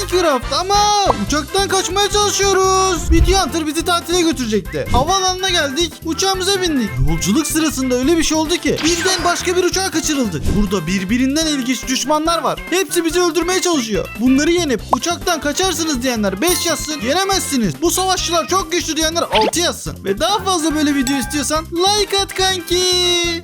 Minecraft ama uçaktan kaçmaya çalışıyoruz. Video Hunter bizi tatile götürecekti. Havaalanına geldik, uçağımıza bindik. Yolculuk sırasında öyle bir şey oldu ki birden başka bir uçağa kaçırıldık. Burada birbirinden ilginç düşmanlar var. Hepsi bizi öldürmeye çalışıyor. Bunları yenip uçaktan kaçarsınız diyenler 5 yazsın. Yenemezsiniz. Bu savaşçılar çok güçlü diyenler 6 yazsın. Ve daha fazla böyle video istiyorsan like at kanki.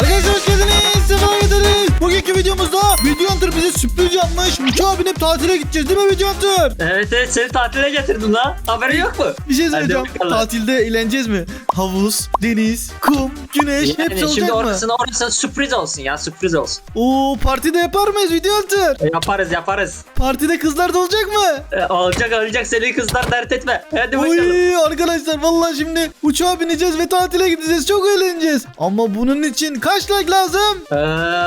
Arkadaşlar hoş geldiniz. Sefa geldiniz. Bugünkü videomuzda Video Hunter bize sürpriz yapmış. Uçağa binip tatile gideceğiz değil mi Video Hunter? Evet evet seni tatile getirdim lan. Haberin yok mu? Bir şey söyleyeceğim. Tatilde eğleneceğiz mi? Havuz, deniz, kum, güneş hepsi Yani olacak şimdi mı? orasını orasını sürpriz olsun ya sürpriz olsun. Oo partide yapar mıyız Video Hunter? E, yaparız yaparız. Partide kızlar da olacak mı? E, olacak olacak seni kızlar dert etme. Hadi bakalım. Oy arkadaşlar vallahi şimdi uçağa bineceğiz ve tatile gideceğiz. Çok eğleneceğiz. Ama bunun için kaç like lazım? Ee,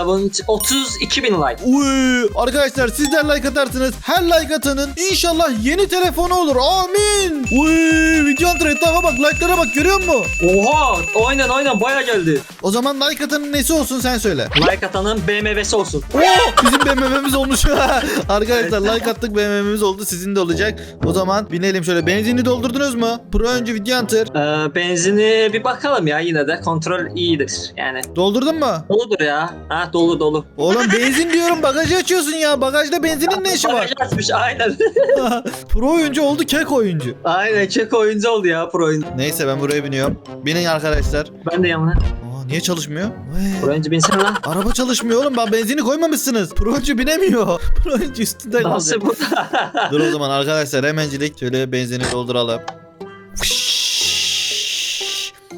bunun için 32 bin like. Uy arkadaşlar sizler like atarsınız. Her like atanın inşallah yeni telefonu olur. Amin. Uy video antren etrafa bak like'lara bak görüyor musun? Oha aynen aynen baya geldi. O zaman like atanın nesi olsun sen söyle. Like atanın BMW'si olsun. Oo, bizim BMW'miz olmuş. Arkadaşlar like attık BMW'miz oldu. Sizin de olacak. O zaman binelim şöyle. Benzini doldurdunuz mu? Pro önce video hunter. Ee, benzini bir bakalım ya yine de kontrol iyidir yani. Doldurdun mu? Doludur ya. Ha dolu dolu. Oğlum benzin diyorum bagajı açıyorsun ya. Bagajda benzinin ne işi var? Bagaj açmış aynen. Pro oyuncu oldu kek oyuncu. aynen çek oyuncu oldu ya pro oyuncu. Neyse ben buraya biniyorum. Binin arkadaşlar. Ben de yanına. Aa, niye çalışmıyor? Pro oyuncu binsene lan. Araba çalışmıyor oğlum. Ben benzini koymamışsınız. Pro oyuncu binemiyor. Pro oyuncu üstünde kaldı. Nasıl bu? Dur o zaman arkadaşlar hemencilik şöyle benzini dolduralım.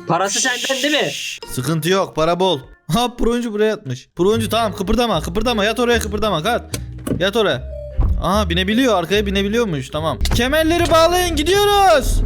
Parası senden değil mi? Sıkıntı yok para bol. Ha pro oyuncu buraya yatmış. Pro oyuncu tamam kıpırdama kıpırdama yat oraya kıpırdama kalk. Yat oraya. Aa binebiliyor arkaya binebiliyormuş tamam. Kemerleri bağlayın gidiyoruz.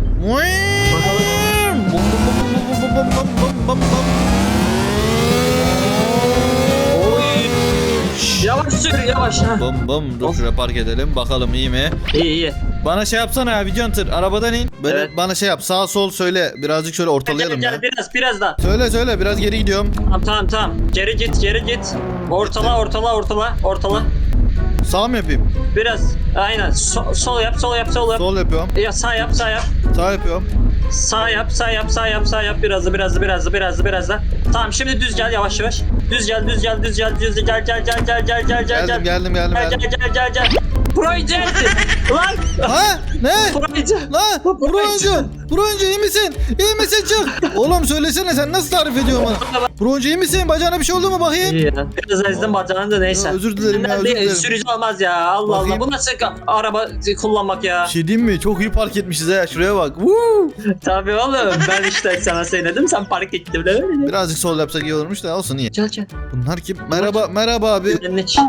Yavaş sür yavaş ha. Bum bum dur şuraya park edelim bakalım iyi mi? İyi iyi. Bana şey yapsana ya video antır arabadan in. Böyle Evet. bana şey yap sağ sol söyle birazcık şöyle ortalayalım Gel, ya. biraz biraz daha. Söyle söyle biraz geri gidiyorum. Tamam tamam tamam. Geri git geri git. Ortala ortala ortala ortala. Sağ mı yapayım? Biraz aynen So- sol yap sol yap sol yap. Sol yapıyorum. Ya sağ yap sağ yap. Sağ yapıyorum. Sağ yap sağ yap sağ yap sağ yap biraz da biraz da biraz da biraz da biraz da. Tamam şimdi düz gel yavaş yavaş. Düz gel düz gel düz gel düz gel gel gel gel gel gel gel Geldim gel. geldim geldim Gel gel gel gel gel. Proje Lan Ha ne? proje. Lan pro oyuncu iyi misin? İyi misin çık. Oğlum söylesene sen nasıl tarif ediyorsun bana? Oyuncu iyi misin? Bacağına bir şey oldu mu bakayım? İyi ya. Biraz ezdim bacağını da neyse. Ya, özür dilerim ya, özür değil, dilerim. Sürücü olmaz ya Allah Bakayım. Allah. Bu nasıl araba kullanmak ya? Bir şey diyeyim mi? Çok iyi park etmişiz ha. Şuraya bak. Woo! Tabii oğlum ben işte sana söyledim sen park ettin bile öyle. Birazcık sol yapsak iyi olurmuş da olsun iyi. Gel gel. Bunlar kim? Merhaba merhaba abi.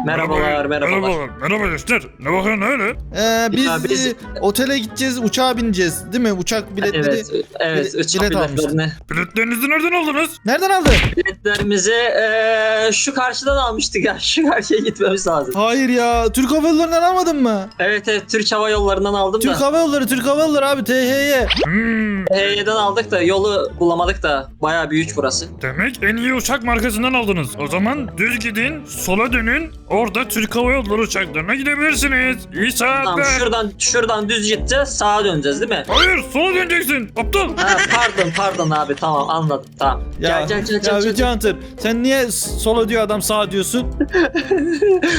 Merhabalar merhabalar. Merhaba, merhaba gençler. Ne bakıyorsun öyle? Ee, biz, Ya biz- e, otele gideceğiz, uçağa bineceğiz. Değil mi? Uçak biletleri. Evet, evet. bilet- Uçak bilet biletlerini. Biletlerinizi nereden aldınız? Nereden aldın? Biletlerimizi eee, şu karşıdan almıştık ya. Şu karşıya gitmemiz lazım. Hayır ya. Türk Hava Yolları'ndan almadın mı? Evet evet Türk Hava Yolları'ndan aldım Türk da. Hava Yolları, Türk Hava Yolları abi THY. Hmm, HY'den aldık da yolu bulamadık da. Bayağı büyük burası. demek en iyi uçak markasından aldınız. O zaman düz gidin, sola dönün. Orada Türk Hava Yolları uçaklarına gidebilirsiniz. İyi Tamam saatler. şuradan şuradan düz gideceğiz sağa döneceğiz değil mi? Hayır, sola döneceksin. Aptal. Ha, pardon pardon abi tamam anladım tamam. Ya, gel gel gel ya gel. gel. Video Hunter, sen niye sola diyor adam sağ diyorsun?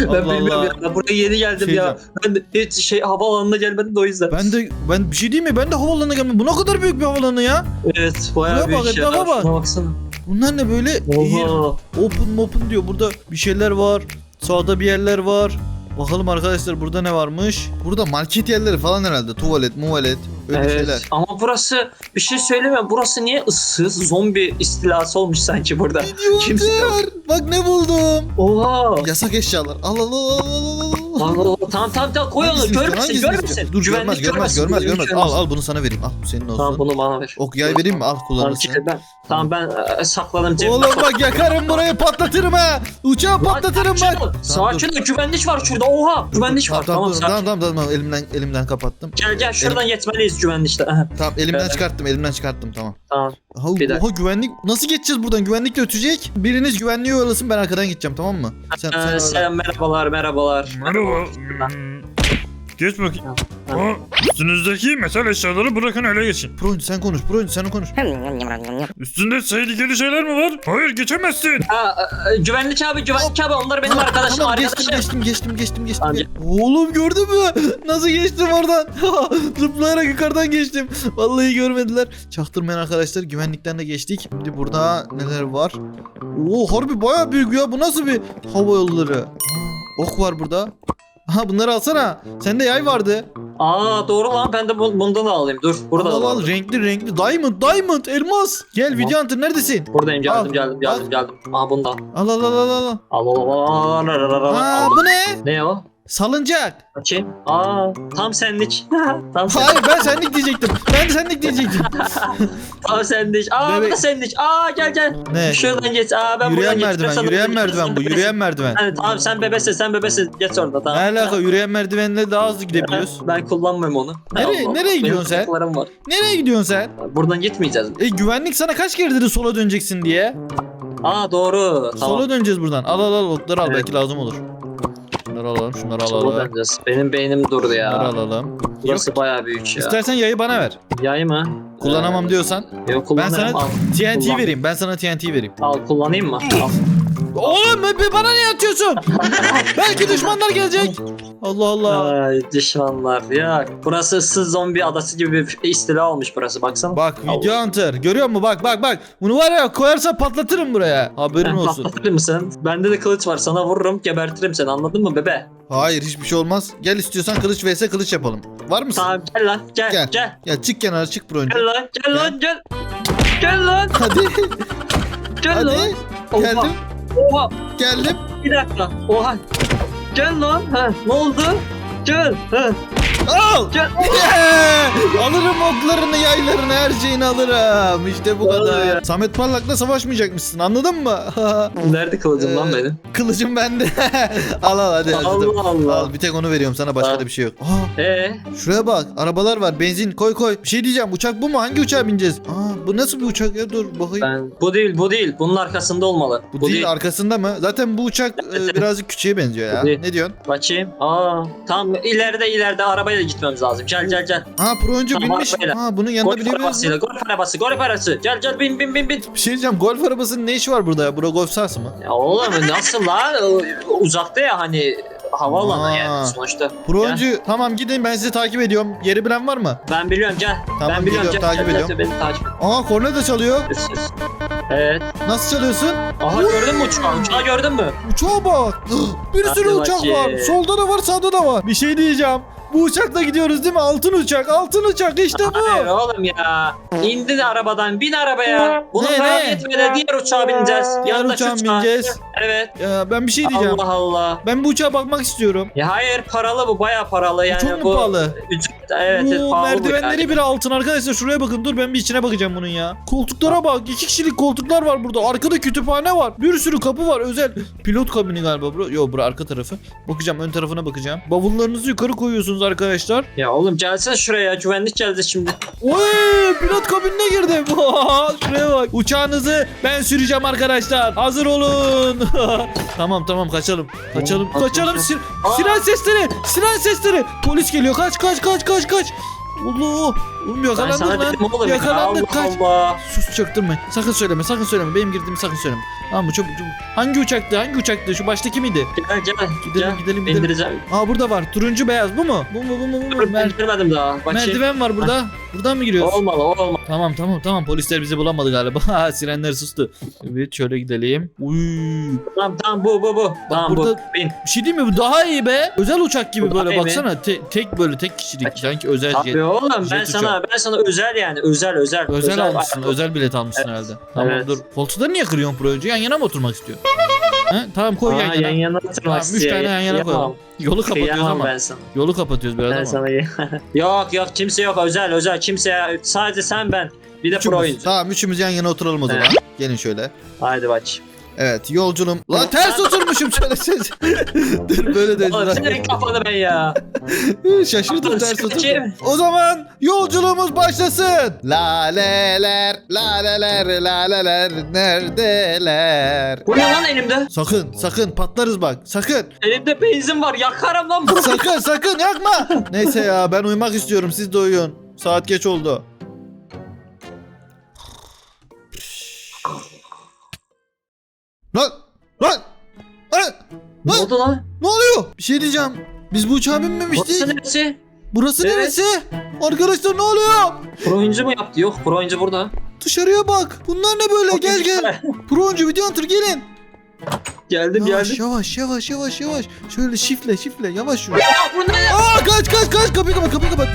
Ben Allah bilmiyorum Allah. ya. Ben buraya yeni geldim Şey ya. Ben de hiç şey havaalanına gelmedim de o yüzden. Ben de ben bir şey diyeyim mi? Ben de havaalanına gelmem. Bu ne kadar büyük bir havaalanı ya? Evet bayağı bak, büyük ya. etrafa bak. Şuna baksana. Bunlar ne böyle? Oha. open open diyor. Burada bir şeyler var. Sağda bir yerler var. Bakalım arkadaşlar burada ne varmış? Burada market yerleri falan herhalde. Tuvalet, muvalet. Öyle Evet şeyler. ama burası bir şey söyleme burası niye ıssız zombi istilası olmuş sanki burada. Kimse yok. Gidiyorlar. Bak ne buldum. Oha. Yasak eşyalar. Al al al al al Tamam tamam tamam koy onu görmesin hangisini görmesin. istiyorsun? Dur görmez Güvenlik görmez görmez görmez. Al al bunu sana vereyim. Al bu senin olsun. Tamam bunu bana ver. Ok yay vereyim mi? Al Tamam, kullanırsın. çıkar ben. Tamam ben e, sakladım cebime. Oğlum bak yakarım burayı patlatırım ha. Uçağı patlatırım bak. Sakin ol, güvenlik var şurada oha. Güvenlik var Tamam tamam tamam tamam tamam elimden elimden kapattım. Gel gel şuradan geçmeliyiz güvenlikte. Tamam elimden çıkarttım elimden çıkarttım tamam. Tamam. Bir dakika. oha güvenlik nasıl geçeceğiz buradan? Güvenlik de ötecek. Biriniz güvenliği oyalasın ben arkadan gideceğim tamam mı? Sen, sen Ee, selam merhabalar merhabalar. Merhaba. Geç bakayım. O üstünüzdeki metal eşyaları bırakın öyle geçin. Pro oyuncu sen konuş. Pro oyuncu sen konuş. Üstünde tehlikeli şeyler mi var? Hayır geçemezsin. Aa, e, güvenlik abi güvenlik abi onlar benim arkadaşım Tamam arkadaşım. geçtim geçtim geçtim geçtim geçtim. Oğlum gördün mü? Nasıl geçtim oradan? Zıplayarak yukarıdan geçtim. Vallahi görmediler. Çaktırmayan arkadaşlar güvenlikten de geçtik. Şimdi burada neler var? Oo harbi baya büyük ya. Bu nasıl bir hava yolları? Aa, ok var burada. Aha bunları alsana. Sende yay vardı. Aa doğru lan ben de bu- bundan da alayım. Dur burada al da al var. renkli renkli. Diamond diamond elmas. Gel Tamam. video hunter neredesin? Buradayım geldim Al, geldim geldim geldim. Aa bundan. Al al al al al. Al al al al al al al Aa al. bu ne? Ne o? Salıncak. Açayım. Aa tam senlik. tam senlik. Hayır ben senlik diyecektim. Ben de senlik diyecektim. Tam senlik. Aa bu Bebek- da senlik. Aa gel gel. Ne? Şuradan geç. Aa ben yürüyen buradan geç. merdiven, sana yürüyen geç. merdiven bu, yürüyen merdiven. Yani, tamam sen bebesin sen bebesin. Geç orada tamam. Ne alaka yürüyen merdivenle daha hızlı gidebiliyoruz. Ben, ben kullanmıyorum onu. Nereye- Allah, nereye benim gidiyorsun sen? Var. Nereye gidiyorsun sen? Buradan gitmeyeceğiz. E güvenlik sana kaç kere dedi sola döneceksin diye. Aa doğru. Tamam. Sola döneceğiz buradan. Al al al okları al Evet. belki lazım olur. Şunları alalım, şunları alalım. döneceğiz. Benim beynim durdu Şunları ya. alalım. Burası bayağı büyük ya. İstersen yayı bana ver. Yay mı? Kullanamam Ee, diyorsan. Yok Ben kullanırım. sana Al, TNT kullan. vereyim. Ben sana TNT vereyim. al kullanayım mı? Al. Oğlum bana niye atıyorsun? belki düşmanlar gelecek. Allah Allah. Ay düşmanlar ya. Burası ıssız zombi adası gibi bir istila olmuş burası baksana. Bak video hunter. Görüyor musun? Bak bak bak. Bunu var ya koyarsa patlatırım buraya. Haberin Sen olsun. patlatır mısın? Bende de kılıç var sana vururum gebertirim seni anladın mı bebe? Hayır hiçbir şey olmaz. Gel istiyorsan kılıç vs kılıç yapalım. Var mısın? Tamam gel lan gel Gel. gel. Ya çık kenara çık pro önce. Gel lan gel lan gel. Gel lan Hadi. gel lan. Hadi. Oha, Geldim. Oha Geldim. bir dakika. Oha. Gel lan. Ha, ne oldu? Gel. Ha, Al. Yeah! Alırım oklarını, yaylarını, her şeyini alırım. İşte bu kadar. Samet Parlak'la savaşmayacakmışsın anladın mı? Nerede kılıcım lan Ee, benim? Kılıcım bende. al al hadi. hadi. Allah Allah. Al bir tek onu veriyorum sana başka Tamam. da bir şey yok. Aa, Ee, şuraya bak arabalar var benzin koy koy. Bir şey diyeceğim uçak bu mu? Hangi uçağa bineceğiz? Aa, bu nasıl bir uçak ya dur bakayım. ben bu değil bu değil. Bunun arkasında olmalı. Bu, değil, arkasında mı? Zaten bu uçak e, birazcık küçüğe benziyor ya. Bu değil. Ne diyorsun? Bakayım. Aa, tam ileride ileride arabayla gitmemiz lazım. Gel gel gel. Aa pro oyuncu Tamam, binmiş. arabayla. Ha bunun yanında Golf binebiliriz. arabasıyla, golf arabası, golf arabası. Gel gel bin bin bin bin. Bir şey diyeceğim golf arabasının ne işi var burada ya? Bura golf sahası mı? Ya oğlum nasıl lan? Uzakta ya hani havaalanı Aa. yani sonuçta. Pro Gel. oyuncu tamam gidin ben sizi takip ediyorum. Yeri bilen var mı? Ben biliyorum gel. Tamam, ben biliyorum geliyorum, gel. takip gel, ediyorum. Beni takip. Aa korna da çalıyor. Evet. Nasıl çalıyorsun? Aha gördün mü uçağı? Uçağı gördün mü? Uçağa bak. Bir Hadi sürü uçak var. Solda da var sağda da var. Bir şey diyeceğim. Bu uçakla gidiyoruz değil mi? Altın uçak. Altın uçak işte Hayır bu. oğlum ya. İndi de arabadan bin arabaya. Bunun Ne, ne? yetmedi. Diğer uçağa bineceğiz. Diğer Yanındaki uçağa uçağa. bineceğiz. Evet. Ya ben bir şey diyeceğim. Allah Allah. Ben bu uçağa bakmak istiyorum. Ya hayır paralı bu baya paralı yani Çok mu bu pahalı? ücret evet, evet Oo, pahalı bu merdivenleri yani. bir altın arkadaşlar şuraya bakın dur ben bir içine bakacağım bunun ya. Koltuklara bak iki kişilik koltuklar var burada arkada kütüphane var bir sürü kapı var özel pilot kabini galiba bro. Yo bura arka tarafı. Bakacağım ön tarafına bakacağım. Bavullarınızı yukarı koyuyorsunuz arkadaşlar. Ya oğlum gelsene şuraya güvenlik geldi şimdi. Oy pilot kabinine girdim. şuraya bak. Uçağınızı ben süreceğim arkadaşlar. Hazır olun. tamam tamam kaçalım. Kaçalım Oğlum, kaçalım. Aa. siren sesleri. Siren sesleri. Polis geliyor. Kaç kaç kaç kaç kaç. Allah. Oğlum yakalandık lan. Yakalandık Allah kaç. Allah. Sus çaktırma. Sakın söyleme. Sakın söyleme. Benim girdiğimi sakın söyleme. Tamam mı? Çabuk çabuk. Hangi uçaktı? Hangi uçaktı? Şu baştaki miydi? Gel gel Gidelim gel. gidelim gidelim. İndireceğim. Aa burada var. Turuncu beyaz. Bu mu? Bu mu? Bu mu? Bu mu? Dur Mer- indirmedim daha. Bakayım. merdiven var burada. Buradan mı giriyoruz? Olmalı olmalı. Tamam tamam tamam polisler bizi bulamadı galiba. Sirenler sustu. Evet şöyle gidelim. Uy. Tamam tamam bu bu bu. Tamam burada- bu. Bin. Bir şey değil mi bu daha iyi be. Özel uçak gibi Bu daha böyle iyi mi? baksana. Te- tek böyle tek kişilik Bak. sanki özel jet. oğlum ben jet sana ben sana özel yani özel özel. Özel, almışsın. Özel bilet almışsın herhalde. Tamam Evet. dur. Koltukları niye kırıyorsun pro önce? Yan yana mı oturmak istiyor? He? Tamam koy Aa, yan yana. yan yana Tamam, oturmak üç istiyor. tane yan yana Kıyamam. koyalım. Yolu kapatıyoruz Kıyamam ama. ben sana. Yolu kapatıyoruz biraz Ben ama. sana yok yok kimse yok özel özel kimse sadece sen ben bir de pro Üçümüz. oyuncu. Tamam üçümüz yan yana oturalım o zaman. Gelin şöyle. Haydi bak. Evet yolculuğum. Lan ters oturmuşum şöyle ses. Dur böyle de. Oğlum senin kafanı ben ya. Şaşırdım ters oturdum. O zaman yolculuğumuz başlasın. Laleler, laleler, laleler neredeler? Bu ne lan elimde? Sakın, sakın patlarız bak. Sakın. Elimde benzin var yakarım lan bu. Sakın, sakın yakma. Neyse ya ben uyumak istiyorum. Siz de uyuyun. Saat geç oldu. Lan! Lan! Lan! Ne Lan! oldu lan? Ne oluyor? Bir şey diyeceğim. Biz bu uçağa binmemiştik. Burası neresi? Burası Evet. neresi? Arkadaşlar ne oluyor? Pro oyuncu mu yaptı? Yok pro oyuncu burada. Dışarıya bak. Bunlar ne böyle? Gel gel. Pro oyuncu video hunter gelin. geldim Yavaş geldim. yavaş yavaş yavaş yavaş. Şöyle şifle şifle yavaş yürü. Ya bu ne? Aa kaç kaç kaç kapıyı kapat kapıyı kapat.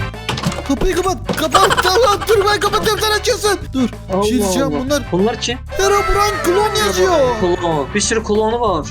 Kapıyı kapat. Kapat. Tamam dur ben kapatıyorum sen açıyorsun. Dur. Bir şey Allah diyeceğim Allah. bunlar. Bunlar kim? Herobrine klon yazıyor. Klon. Bir sürü klonu var.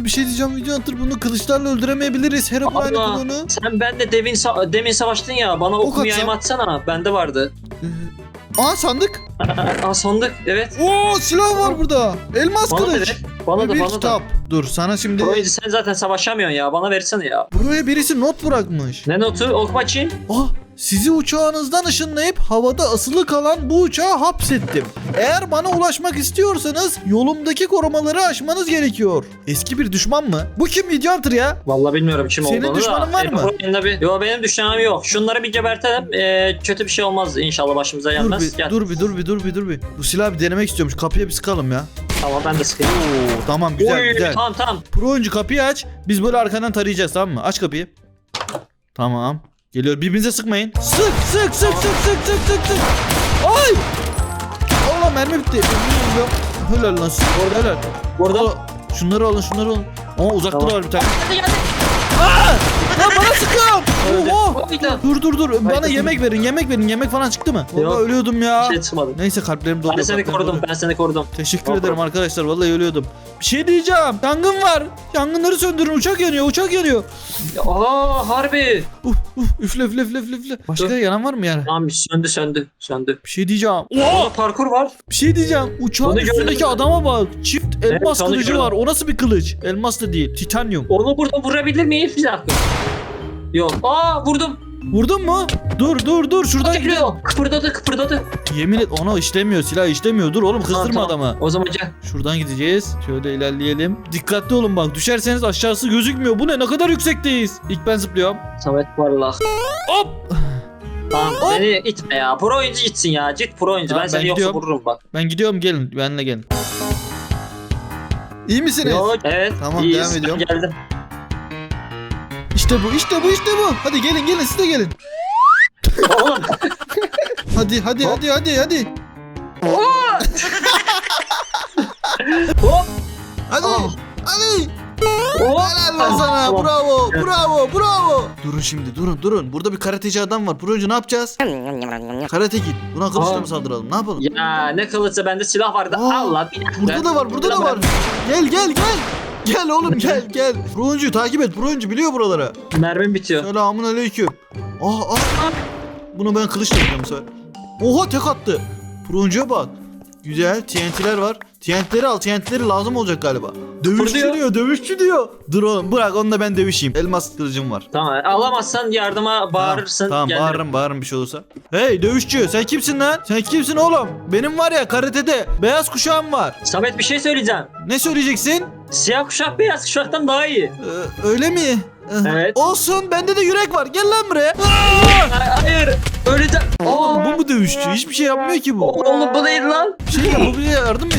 Ee, bir şey diyeceğim video hunter bunu kılıçlarla öldüremeyebiliriz. Herobrine Allah. klonu. Sen ben de demin, sa- demin savaştın ya. Bana Ok okum yayım atsana. Bende vardı. Ee, aa sandık. Aa sandık. Evet. Oo silah var burada. Elmas Bana da kılıç. ver. Bana da bir bana da. kitap. Dur sana şimdi Pro oyuncu sen zaten savaşamıyorsun ya. Bana versene ya. buraya birisi not bırakmış. Ne notu? Oku bakayım. Ah sizi uçağınızdan ışınlayıp havada asılı kalan bu uçağı hapsettim. Eğer bana ulaşmak istiyorsanız yolumdaki korumaları aşmanız gerekiyor. Eski bir düşman mı? Bu kim Hunter ya? Vallahi bilmiyorum kim Senin olduğunu düşmanın da. var E, mı? oyununda bir... Yo benim düşmanım yok. Şunları bir gebertelim. Ee, kötü bir şey olmaz inşallah başımıza Dur gelmez. bir, Gel. dur bir dur bir dur bir dur bir. Bu silahı bir denemek istiyormuş. Kapıya bir sıkalım ya. Tamam ben de sıkayım. Oo, tamam güzel Oy, güzel. Tamam tamam. Pro oyuncu kapıyı aç. Biz böyle arkadan tarayacağız tamam mı? Aç kapıyı. Tamam. Geliyor. Birbirinize sıkmayın. Sık sık sık sık sık sık sık sık. Ay! Allah mermi bitti. Ya. Helal lan siz. Helal. Burada. Aa, şunları alın şunları alın. Aa uzakta Tamam. da var bir tane. Hadi geldi. Sıkın. Öldü. Oha. Oydu. Dur dur dur. Bana Haydi. yemek verin. Yemek verin. Yemek falan çıktı mı? Yok. Vallahi ölüyordum ya. Bir şey çıkmadı. Neyse kalplerim doluyor. Ben seni kalplerim korudum. doluyor. Ben seni korudum. Teşekkür Tamam. ederim arkadaşlar. Vallahi ölüyordum. Bir şey diyeceğim. Yangın var. Yangınları söndürün. Uçak yanıyor. Uçak yanıyor. Aa harbi. Uf uf üfle üfle üfle üfle üfle. Başka Dur. yanan var mı yani? Tamam söndü söndü. Söndü. Bir şey diyeceğim. Burada parkur var. Bir şey diyeceğim. Uçağın Onu gördüm. üstündeki adama bak. Çift elmas onu kılıcı gördüm. var. O nasıl bir kılıç? Elmas da değil. Titanyum. Onu burada vurabilir miyim? Bir dakika. Yok. Aa vurdum. Vurdun mu? Dur dur dur. Şuradan gidelim. Geliyor. Kıpırdadı kıpırdadı. Yemin et ona işlemiyor. Silah işlemiyor. Dur oğlum kızdırma Tamam, tamam. adamı. O zaman gel. Şuradan gideceğiz. Şöyle ilerleyelim. Dikkatli olun bak. Düşerseniz aşağısı gözükmüyor. Bu ne? Ne kadar yüksekteyiz. İlk ben zıplıyorum. Samet parlak. Hop. Tamam Hop. beni itme ya. Pro oyuncu gitsin ya. Git pro oyuncu. Tamam, ben seni ben yoksa gidiyorum. vururum bak. Ben gidiyorum. Gelin. Benle gelin. İyi misiniz? Yok. Evet. Tamam, iyiyiz. devam ediyorum. Ben geldim. İşte bu. işte bu. işte bu. Hadi gelin gelin siz de gelin. Oğlum. Hadi hadi hadi hadi hadi. Hop. Hadi. Ah. Hadi. Helal lan Ah, sana. tamam. Bravo. Bravo. Bravo. Durun şimdi. Durun durun. Burada bir karateci adam var. Proje ne yapacağız? Karate git. Buna kılıçla mı saldıralım? Ne yapalım? Ya ne kılıçsa bende silah vardı. Allah bir dakika. Burada da var. Burada da var. Gel gel gel. Gel oğlum gel gel. Oyuncuyu takip et. Pro oyuncu biliyor buraları. Mermim bitiyor. Selamun aleyküm. Ah ah. Bunu ben kılıçla yapacağım bu sefer. Oha tek attı. Pro oyuncuya bak. Güzel TNT'ler var. TNT'leri al. TNT'leri lazım olacak galiba. Dövüşçü Fırlıyor. diyor. Dövüşçü diyor. Dur oğlum bırak onu da ben dövüşeyim. Elmas kılıcım var. Tamam alamazsan yardıma bağırırsın. Tamam, tamam gelirim. bağırırım bağırırım bir şey olursa. Hey dövüşçü sen kimsin lan? Sen kimsin oğlum? Benim var ya karatede beyaz kuşağım var. Samet bir şey söyleyeceğim. Ne söyleyeceksin? Siyah kuşak beyaz kuşaktan daha iyi. Ee, öyle mi? Ee, Evet. Olsun bende de yürek var. Gel lan buraya. Ay- Hayır. Öleceğim. Oğlum Aa, bu mu dövüşçü? Hiçbir şey yapmıyor ki bu. Oğlum bu değil lan. Bir şey yapabilir yardım et.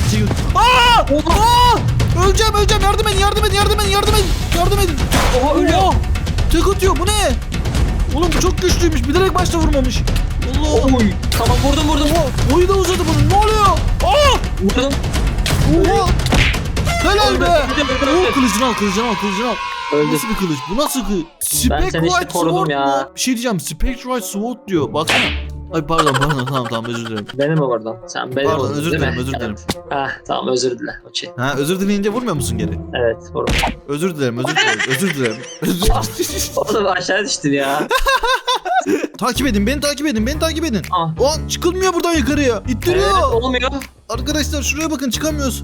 Aa! Aa! Öleceğim öleceğim yardım edin yardım edin yardım edin yardım edin yardım edin. Oha ölüyor. Tek atıyor bu ne? Oğlum bu çok güçlüymüş. Bilerek başta vurmamış. Allah. Oy. Tamam vurdum vurdum. Oha! Boyu da uzadı bunun. Ne oluyor? Aa! Vurdum. Oha! Helal be. Oo, kılıcını al kılıcını al kılıcını al. Öldü. Nasıl bir kılıç? Bu nasıl kılıç? Ben seni işte korudum ya. mu? Bir şey diyeceğim. Spectrite Sword diyor. Baksana. Ay pardon pardon tamam tamam özür dilerim. Benim oradan? Sen benim Pardon, oldun, özür değil dilerim, mi? özür dilerim. Ah tamam özür dile. Okey. Ha özür dileyince vurmuyor musun geri? Evet vurdum. Özür dilerim özür dilerim özür dilerim. Özür Oğlum aşağı düştün ya. takip edin beni takip edin beni takip edin. Ah. O çıkılmıyor buradan yukarıya. Evet İttiriyor. olmuyor. Arkadaşlar şuraya bakın çıkamıyoruz.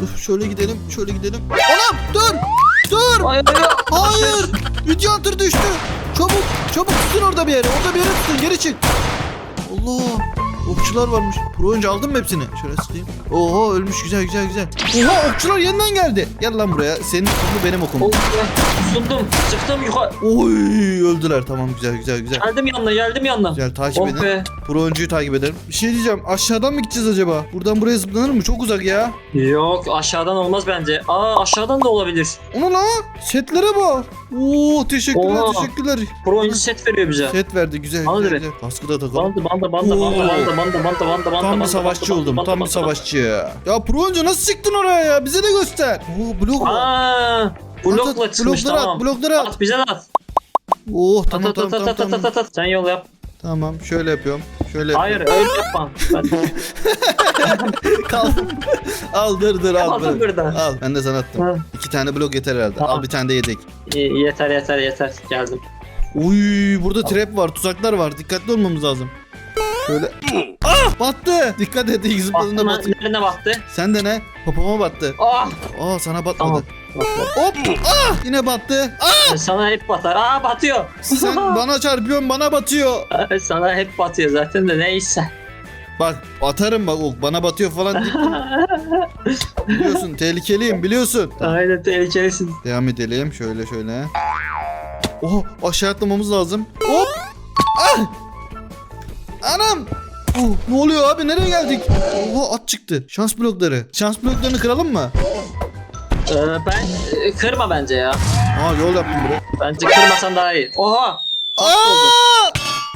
Dur şöyle gidelim şöyle gidelim. Anam dur. Dur. Ay, ay, ay. Hayır. Video Hunter düştü. Çabuk çabuk tutun orada bir yere. Orada bir yere tutun geri çık. Allah. Okçular varmış. Pro oyuncu aldın mı hepsini? Şöyle sileyim. Oha ölmüş güzel güzel güzel. Oha okçular yeniden geldi. Gel lan buraya. Senin okum benim okum. Be. Sundum. Çıktım yukarı. Oy öldüler. Tamam güzel güzel güzel. Geldim yanına geldim yanına. Güzel takip Oh edin. be. Pro oyuncuyu takip edelim. Bir şey diyeceğim. Aşağıdan mı gideceğiz acaba? Buradan buraya zıplanır mı? Çok uzak ya. Yok aşağıdan olmaz bence. Aa aşağıdan da olabilir. Ona lan. Setlere bak. Oo teşekkürler Oha. teşekkürler. Pro oyuncu set veriyor bize. Set verdi güzel Bana güzel. güzel. Kaskı da takalım. Bandı bandı bandı bandı bandı bandı bandı bandı bandı Tam bir savaşçı oldum. Tam bir savaşçı ya. Pro oyuncu nasıl çıktın oraya ya? Bize de göster. Oo blok. Aa, blokla at, çıkmış blokları tamam. at, blokları at. At bize de at. Oh At tamam at tamam at tamam at at tamam. at at. Sen yol yap. Tamam şöyle yapıyorum. Şöyle Hayır yapıyorum. öyle yapma. Ben Kal. al dur dur al. Aldım dur. buradan. Al ben de sana attım. Ha. İki tane blok yeter herhalde. Tamam. Al bir tane de yedek. İyi, yeter yeter yeter. Geldim. Uy burada trap var, tuzaklar var. Dikkatli olmamız lazım. Şöyle. Ah! Battı. Dikkat et ilk zıpladığında battı. mı? Nerene baktı? Sen de ne? Popoma battı. Ah! Aa sana batmadı. Tamam. Hop! Ah! Yine battı. Ah! Sana hep batar. Aa batıyor. Sen bana çarpıyorsun, bana batıyor. Sana hep batıyor zaten de neyse. Bak atarım bak ok bana batıyor falan biliyorsun tehlikeliyim biliyorsun. Aynen tehlikelisin. Devam edelim şöyle şöyle. Oha aşağı atlamamız lazım. Hop! Ah! Anam! Oh, ne oluyor abi nereye geldik? Oha at çıktı. Şans blokları. Şans bloklarını kıralım mı? Ee, ben e, kırma bence ya. Aa yol yaptım buraya. Bence kırmasan daha iyi. Oha! Aa!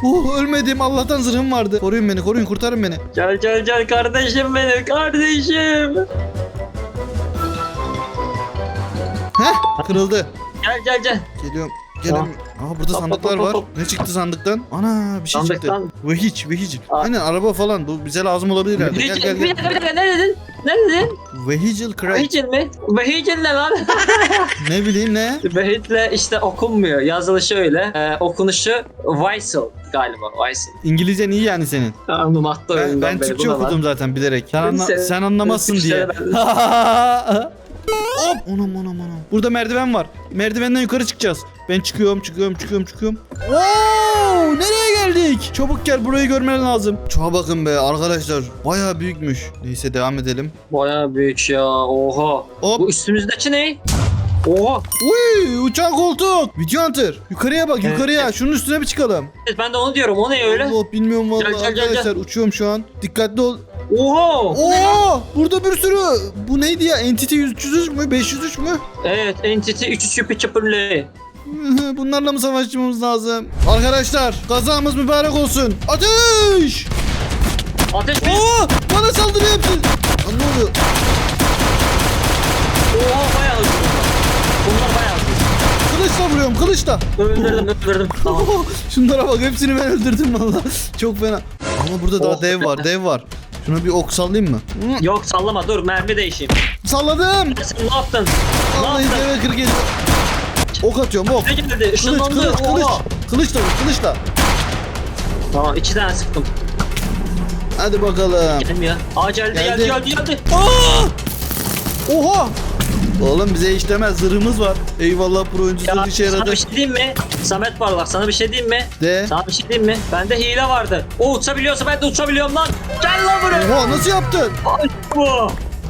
Oh ölmedim Allah'tan zırhım vardı. Koruyun beni koruyun kurtarın beni. Gel gel gel kardeşim benim kardeşim. Heh kırıldı. Gel gel gel. Geliyorum. Tamam. Aa burada Hop, sandıklar hop, hop, var. hop. Ne çıktı sandıktan? Ana bir şey çıktı. Sandıktan. Vehic, vehic. Aa. Aynen araba falan. Bu bize lazım olabilir herhalde. Gel Vehicil- gel Bir gel. dakika bir dakika ne dedin? Ne dedin? Vehicle crack. Vehicil mi? Vehicil ne lan? ne bileyim ne? Vehicil işte okunmuyor. Yazılışı öyle. Ee, okunuşu Weissel galiba. Weissel. İngilizcen iyi yani senin. Anladım attı Ben, ben Türkçe okudum zaten bilerek. Sen, anla- Sen- sen anlamazsın diye. Hop! Onam onam onam. Burada merdiven var. Merdivenden yukarı çıkacağız. Ben çıkıyorum, çıkıyorum, çıkıyorum, çıkıyorum. Wow! Nereye geldik? Çabuk gel burayı görmen lazım. Çoğa bakın be arkadaşlar. Bayağı büyükmüş. Neyse devam edelim. Baya büyük ya. Oha. Hop. Bu üstümüzdeki ne? Oha. Uy uçan koltuk. Video Hunter. Yukarıya bak Evet. yukarıya. Şunun üstüne bir çıkalım. Ben de onu diyorum. O ne öyle? Allah bilmiyorum vallahi Gel, gel, gel, gel. arkadaşlar. Uçuyorum şu an. Dikkatli ol. Oha. Oo! Burada bir sürü. Bu neydi ya? Entity 303 mü? 503 mü? Evet. Entity 3 çöpü çöpürlü. Bunlarla mı savaşmamız lazım? Arkadaşlar kazamız mübarek olsun. Ateş! Ateş mi? Oo! Bana saldırıyor hepsi. Lan ne oluyor? Oha bayağı hızlı. Bunlar bayağı hızlı. Kılıçla vuruyorum kılıçla. Öldürdüm öldürdüm. Tamam. Şunlara bak hepsini ben öldürdüm valla. Çok fena. Ama burada daha Oh. dev var dev var. Şuna bir ok sallayayım mı? Yok sallama dur mermi değişeyim. Salladım. Sen ne yaptın? Ne Vallahi yaptın? Ok atıyorum ok. Ne geldi? Kılıç Işınlandı. kılıç kılıç. Oha. Kılıçla vur kılıçla. Tamam iki tane sıktım. Hadi bakalım. Gelmiyor. Aa geldi Geldi. geldi geldi geldi. Aa! Oha! Oğlum bize işlemez zırhımız var. Eyvallah pro oyuncu Ya zırh işe sana yaradı. bir şey diyeyim mi? Samet var bak sana bir şey diyeyim mi? De. Sana bir şey diyeyim mi? Bende hile vardı. O uçabiliyorsa ben de uçabiliyorum lan. Gel lan buraya. Oha nasıl yaptın? Bu.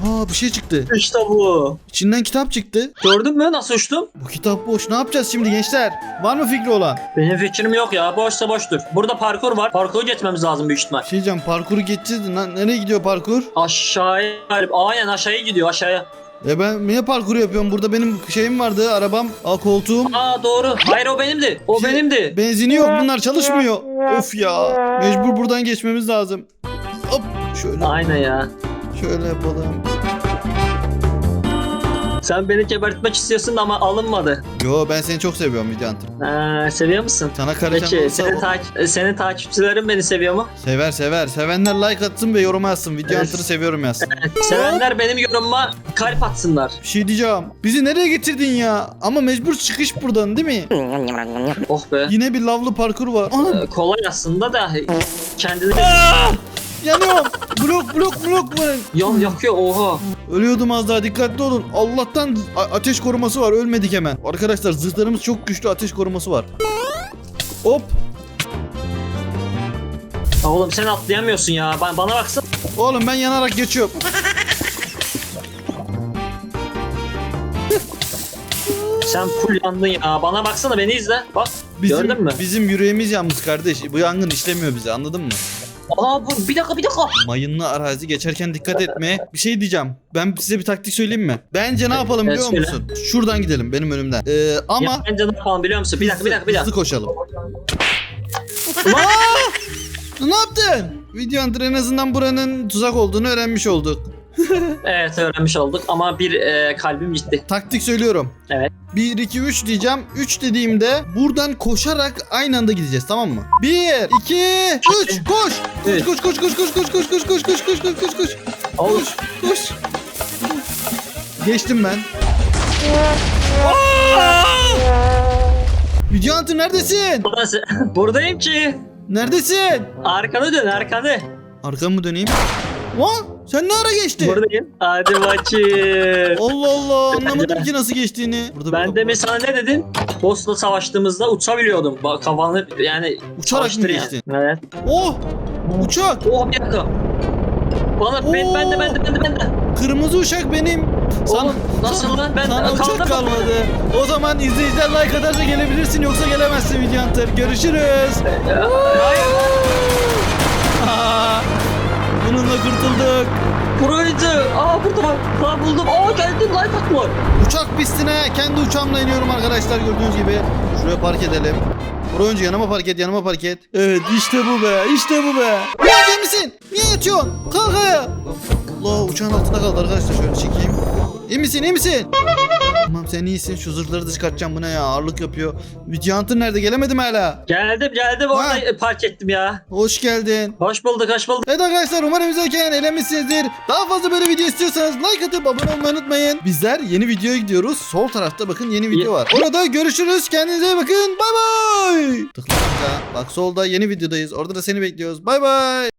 Aa bir şey çıktı. İşte bu. İçinden kitap çıktı. Gördün mü nasıl uçtum? Bu kitap boş. Ne yapacağız şimdi gençler? Var mı fikri olan? Benim fikrim yok ya. Boşsa boştur. Burada parkur var. Parkuru geçmemiz lazım büyük ihtimal. Bir şey diyeceğim parkuru geçeceğiz. lan Nereye gidiyor parkur? Aşağıya galiba. Aynen aşağıya gidiyor aşağıya. Ya ben niye parkuru yapıyorum? Burada benim şeyim vardı. Arabam, al koltuğum. Aa doğru. Hayır o benimdi. O Şey- benimdi. Benzini yok. Bunlar çalışmıyor. Of ya. Mecbur buradan geçmemiz lazım. Hop. Şöyle. Aynen ya. Şöyle yapalım. Sen beni gebertmek istiyorsun ama alınmadı. Yo ben seni çok seviyorum Video Hunter. Ha, seviyor musun? Sana karışan Peki olursa tak- senin takipçilerin beni seviyor mu? Sever sever. Sevenler like atsın ve yorum yazsın. Video Evet. Hunter'ı seviyorum yazsın. Sevenler benim yorumuma kalp atsınlar. Bir şey diyeceğim. Bizi nereye getirdin ya? Ama mecbur çıkış buradan değil mi? Oh be. Yine bir lavlı parkur var. Anam Ee, kolay aslında da kendini yanıyorum. Blok blok blok var. Yan yakıyor oha. Ölüyordum az daha dikkatli olun. Allah'tan ateş koruması var ölmedik hemen. Arkadaşlar zırhlarımız çok güçlü ateş koruması var. Hop. Oğlum sen atlayamıyorsun ya. Ba- bana baksana. Oğlum ben yanarak geçiyorum. Sen full yandın ya. Bana baksana beni izle. Bak. Bizim, Gördün mü? Bizim yüreğimiz yalnız kardeş. Bu yangın işlemiyor bize anladın mı? Aa bu bir dakika bir dakika. Mayınlı arazi geçerken dikkat etmeye. Bir şey diyeceğim. Ben size bir taktik söyleyeyim mi? Bence ne yapalım Evet, biliyor söyle. musun? Şuradan gidelim benim önümden. Ee, ama Ya bence ne yapalım biliyor musun? Bir dakika bir dakika bir hızlı dakika. koşalım. Aa! ne yaptın? Video en azından buranın tuzak olduğunu öğrenmiş olduk. Evet öğrenmiş olduk ama bir e, kalbim gitti. Taktik söylüyorum. Evet. 1, 2, 3 diyeceğim. 3 dediğimde buradan koşarak aynı anda gideceğiz tamam mı? 1, 2, 3 koş. Evet. Koş koş koş koş koş koş koş koş koş koş koş koş koş koş koş. Geçtim ben. Video Hunter neredesin? buradasın. buradayım ki. Neredesin? Arkanı dön arkanı. Arkamı mı döneyim? Lan sen ne ara geçtin? Buradayım. Hadi bakayım. Allah Allah anlamadım ki nasıl geçtiğini. Burada Ben demin sana ne dedim? Boss'la savaştığımızda uçabiliyordum. Bak kafanı yani Uçarak mı savaştır yani. geçtin? Evet. Oh! Uçak! Oh bir dakika. Bana ben, ben de ben de ben de ben de. Kırmızı uçak benim. Sana, Oğlum nasıl lan ben sana kaldım. uçak kalmadı. O zaman izleyiciler like atarsa gelebilirsin yoksa gelemezsin Video Hunter. Görüşürüz. Hayır. Aa, Bununla kurtulduk. Buraydı. Aa burada bak. Aa buldum. Aa geldim like atma. Uçak pistine kendi uçağımla iniyorum arkadaşlar gördüğünüz gibi. Şuraya park edelim. Önce yanıma park et, yanıma park et. Evet işte bu be, işte bu be. Uyan misin? Niye yatıyorsun? Kalk ayağa. Allah uçağın altında kaldı arkadaşlar şöyle çekeyim. İyi misin, iyi misin? Tamam sen iyisin. Şu zırhları da çıkartacağım. Bu ne ya? Ağırlık yapıyor. Hunter nerede? Gelemedim hala. Geldim geldim orada Ha. park ettim ya. Hoş geldin. Hoş bulduk hoş bulduk. Evet arkadaşlar umarım izlerken eğlenmişsinizdir. Daha fazla böyle video istiyorsanız like atıp abone olmayı unutmayın. Bizler yeni videoya gidiyoruz. Sol tarafta bakın yeni video var. Orada görüşürüz. Kendinize iyi bakın. Bay bay. Tıkla tıkla. Bak solda yeni videodayız. Orada da seni bekliyoruz. Bay bay.